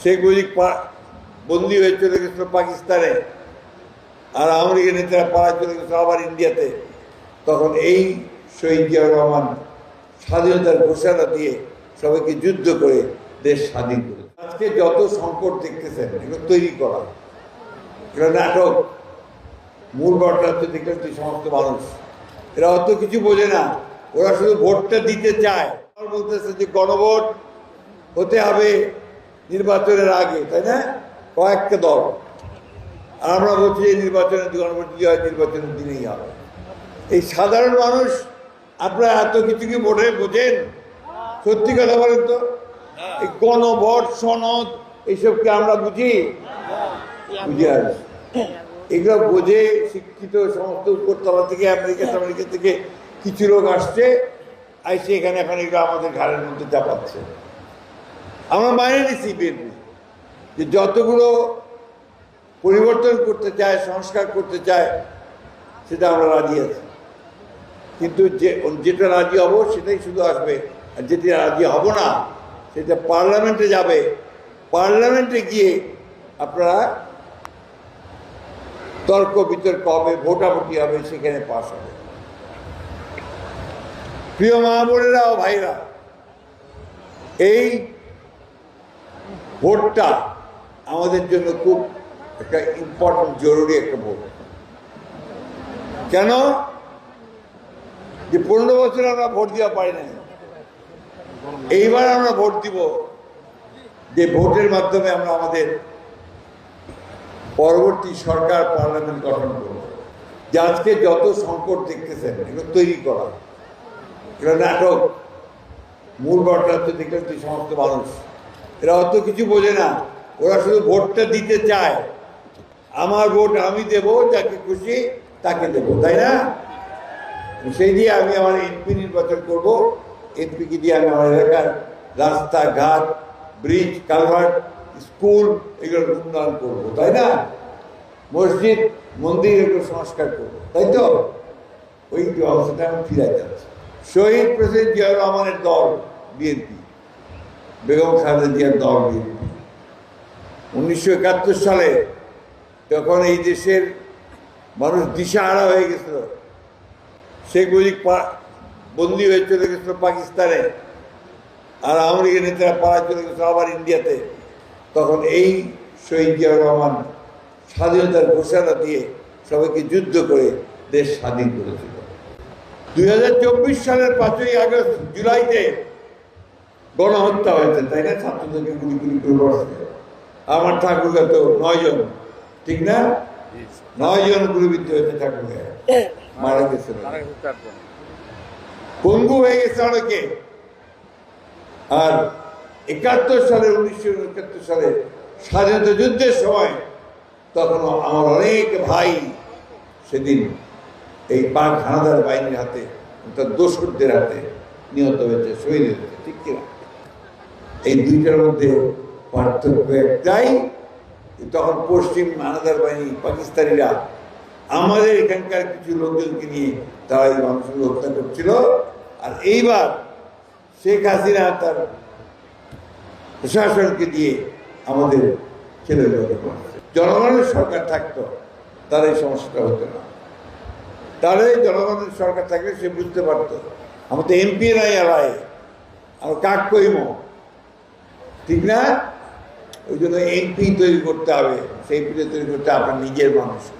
শেখ মুজিব বন্দি হয়ে চলে গেছিল পাকিস্তানে। আর আমেরিকা নেতারা পাড়া চলে গেছিল আবার ইন্ডিয়াতে। তখন এই শহীদ জিয়াউর রহমান স্বাধীনতার ঘোষণা দিয়ে সবাইকে যুদ্ধ করে দেশ স্বাধীন করে আজকে যত সংকট দেখতেছেন, এগুলো তৈরি করা। এগুলো নাটক। মূল ঘটনা হচ্ছে দেখলেন সমস্ত মানুষ। এরা অত কিছু বোঝে না। ওরা শুধু ভোটটা দিতে চায়। বলতেছে যে গণভোট হতে হবে। নির্বাচনের আগে, তাই না? কয়েকটা দল। আর আমরা বলছি যে নির্বাচনের গণভোট হয়, নির্বাচনের দিনেই হবে। এই সাধারণ মানুষ, আপনারা এত কিছু কি ভোটে বোঝেন? সত্যি কথা বলেন তো? এই গণভোট, সনদ এইসবকে আমরা বুঝি? বুঝি আর এগুলো বোঝে শিক্ষিত সমস্ত উপরতলা থেকে, আমেরিকা আমেরিকা থেকে কিছু লোক আসছে, আইসে এখানে, এখন এগুলো আমাদের ঘাড়ের মধ্যে চাপাচ্ছে। আমরা মাইনে নিচ্ছি বিএনপি যে যতগুলো পরিবর্তন করতে চায়, সংস্কার করতে চায়, সেটা আমরা রাজি আছি। কিন্তু যে, যেটা রাজি হব, সেটাই শুধু আসবে। আর যেটা রাজি হব না, সেটা পার্লামেন্টে যাবে। পার্লামেন্টে গিয়ে আপনারা তর্ক বিতর্ক হবে, ভোটাভুটি হবে, সেখানে পাশ হবে। প্রিয় মা বোনেরা ও ভাইরা, এই ভোটটা আমাদের জন্য খুব একটা ইম্পর্টেন্ট জরুরি একটা ভোট। কেন? যে পনেরো বছর আমরা ভোট দেওয়া পারি নাই। এইবার আমরা ভোট দিব যে ভোটের মাধ্যমে আমরা আমাদের পরবর্তী সরকার পার্লামেন্ট গঠন করব। যে আজকে যত সংকট দেখতেছেন, এগুলো তৈরি করা। এগুলো নাটক। মূল ঘটনা হচ্ছে দেখলেন সমস্ত মানুষ এরা অত কিছু বোঝে না। ওরা শুধু ভোটটা দিতে চায়। আমার ভোট আমি দেব, যাকে খুশি তাকে দেব, তাই না? সেই দিয়ে আমি আমার এমপি নির্বাচন করব। এমপিকে দিয়ে আমি আমার এলাকার রাস্তাঘাট, ব্রিজ, কালভার্ট, স্কুল এগুলোর উন্নয়ন করব, তাই না? মসজিদ, মন্দির এগুলো সংস্কার করব, তাই তো? ওই অবস্থাটা আমি ফিরাই যাচ্ছি শহীদ প্রেসিডেন্ট জিয়াউর রহমানের দল, বিএনপি। বেগম খালেদা জিয়ার দল বিএনপি উনিশশো একাত্তর সালে তখন এই দেশের মানুষ দিশাহারা হয়ে গেছিল, শেখ মুজিব বন্দি হয়ে চলে গেছিল পাকিস্তানে, আর আমেরিকা নেতারা পাড়া চলে গেছিল আবার ইন্ডিয়াতে, তখন এই শহীদ জিয়াউর রহমান স্বাধীনতার ঘোষণা দিয়ে সবাইকে যুদ্ধ করে দেশ স্বাধীন করেছিল। দুই হাজার চব্বিশ সালের পাঁচই আগস্ট জুলাইতে গণহত্যা হয়েছে, তাই না? ছাত্রদেরকে গুলি গুলি করে বসছে আমার ঠাকুরগা তো নয় জন ঠিক না? নয় জন গুলিবিদ্ধ হয়েছে ঠাকুরগা মারা গেছে পঙ্গু হয়ে গেছে অনেকে। আর একাত্তর সালে, উনিশশো একাত্তর সালে স্বাধীনতা যুদ্ধের সময় তখন আমার অনেক ভাই সেদিন এই পাক হানাদার বাহিনীর হাতে, অর্থাৎ দোসরদের হাতে নিহত হয়েছে, শহীদ হয়েছে। এই দুইটার মধ্যে পার্থক্য একটাই তখন পশ্চিম হানাদার বাহিনী, পাকিস্তানিরা আমাদের এখানকার কিছু লোকজনকে নিয়ে তারা এই মানুষগুলো হত্যা করছিল। আর এইবার শেখ হাসিনা তার প্রশাসনকে দিয়ে আমাদের ছেলে জনগণের সরকার থাকতো, তার এই সমস্যাটা হতো না। তাহলে জনগণের সরকার থাকলে সে বুঝতে পারতো আমাদের এমপি নাই এলায় আমার কাক কইম? ঠিক না? ওই জন্য এমপি তৈরি করতে হবে সেই তৈরি করতে আপনার নিজের মানুষকে